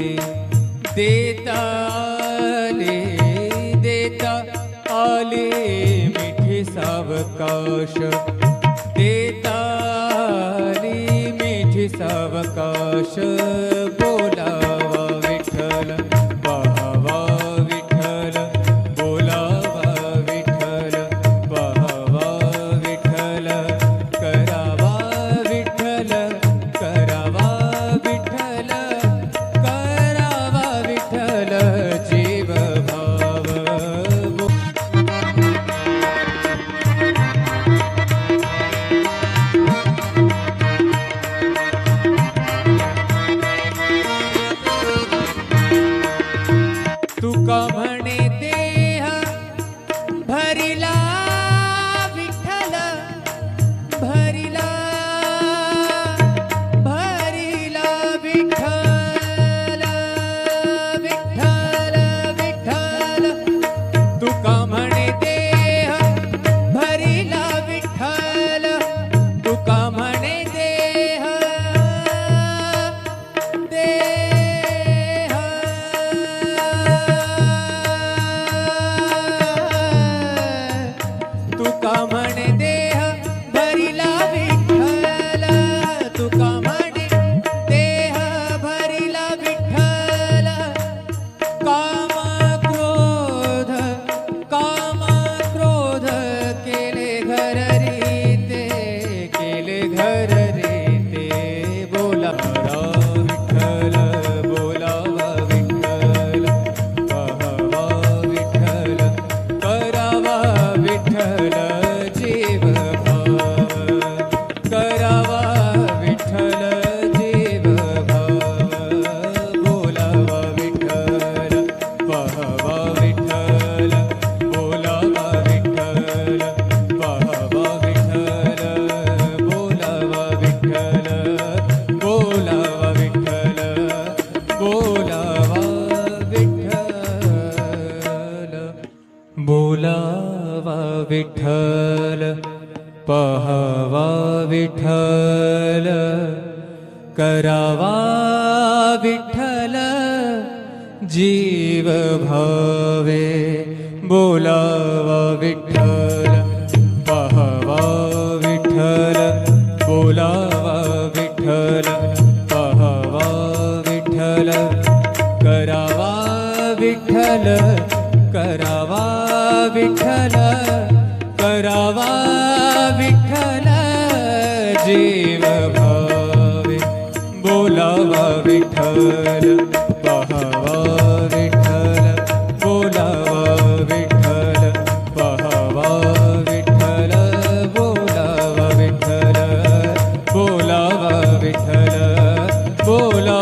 आहे. देता आले देता आले मिठे सावकाश. देताली मिठे सावकाश. da विठ्ठल पहावा विठ्ठल करावा विठ्ठल जीव भावे बोलावा विठ्ठल पहावा विठ्ठल बोलावा विठ्ठल पहावा विठ्ठल करावा विठ्ठल करावा विठ्ठल करावा विठ्ठल जीव भावे। बोलावा विठ्ठल पहावा विठ्ठल बोलावा विठ्ठल पहावा विठ्ठल बोलावा विठ्ठल बोलावा विठ्ठल बोलावा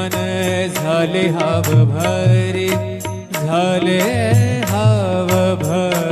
मन झाले हाव भरे झाले हाव भरे